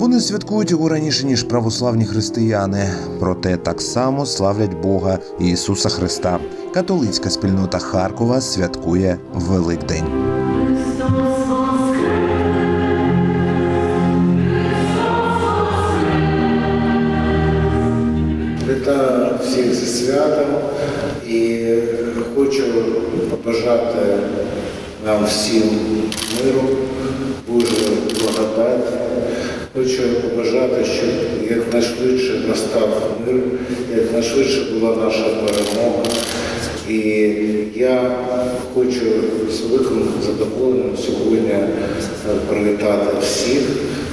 Вони святкують його раніше ніж православні християни, проте так само славлять Бога Ісуса Христа. Католицька спільнота Харкова святкує Великдень. Вітаю всіх зі святом і хочу побажати нам всім миру, Божої благодаті. Хочу побажати, щоб якнайшвидше настав мир, якнайшвидше була наша перемога. І я хочу з великим задоволенням сьогодні е, привітати всіх,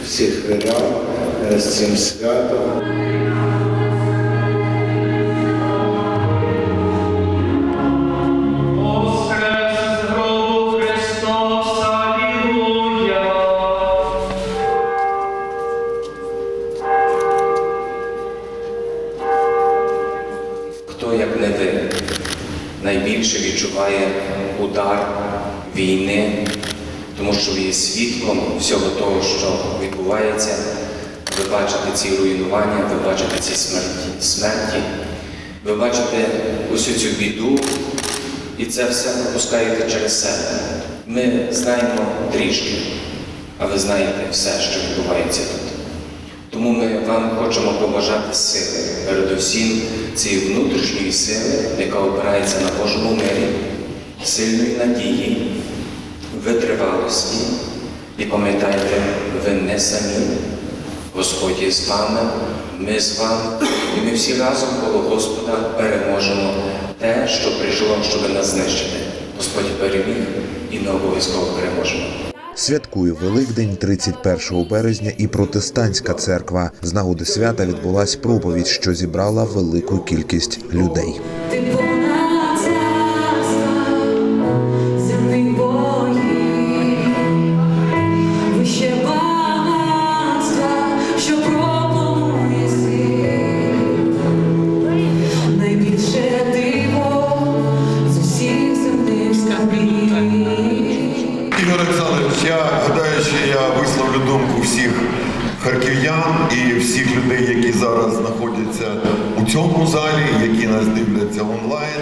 всіх вірян е, з цим святом. Хто, як не ви, найбільше відчуває удар війни, тому що ви є свідком всього того, що відбувається. Ви бачите ці руйнування, ви бачите ці смерті, смерті, ви бачите усю цю біду, і це все пропускаєте через себе. Ми знаємо трішки, а ви знаєте все, що відбувається тут. Тому ми вам хочемо побажати сили, передусім цієї внутрішньої сили, яка опирається на Божому мирі, сильної надії, витривалості. І пам'ятайте, ви не самі. Господь є з вами, ми з вами, і ми всі разом коло Господа переможемо те, що прийшло, щоб нас знищити. Господь переміг, і ми обов'язково переможемо. Святкує Великдень 31 березня і протестантська церква. З нагоди свята відбулась проповідь, що зібрала велику кількість людей. Ігор Олександрович, я гадаю, що я висловлю думку всіх харків'ян і всіх людей, які зараз знаходяться у цьому залі, які нас дивляться онлайн.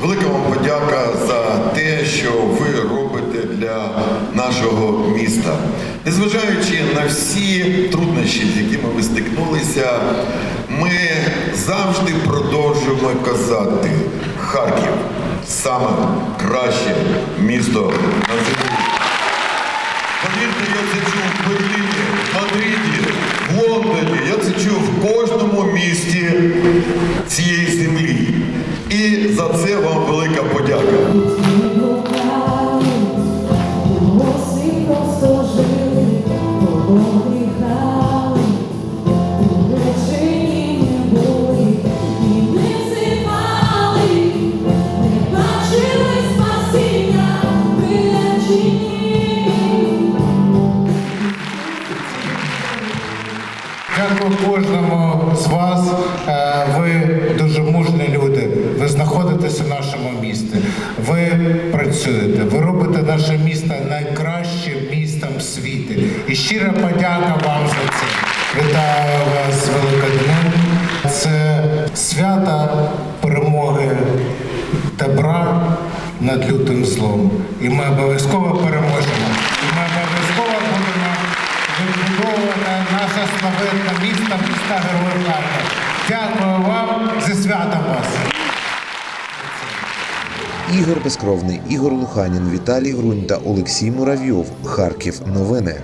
Велика вам подяка за те, що ви робите для нашого міста. Незважаючи на всі труднощі, з якими ви стикнулися, ми завжди продовжуємо казати Харків саме краще місто на землі. Я це чув в Берліні, Мадриді, в Лондоні. Я це чув в кожному місті цієї землі. І за це вам велика подяка. Дякую кожному з вас. Е, Ви дуже мужні люди. Ви знаходитеся в нашому місті. Ви працюєте. Ви робите наше місто найкращим містом в світі. І щира подяка вам за це. Вітаю вас з Великоднем. Це свято перемоги добра над лютим злом. І ми обов'язково переможемо. І ми обов'язково будемо вибудовувати наше славетне місто, міста Героїв Харкова. Дякую вам зі святом вас. Ігор Безкровний, Ігор Луханін, Віталій Грунь та Олексій Муравйов. Харків. Новини.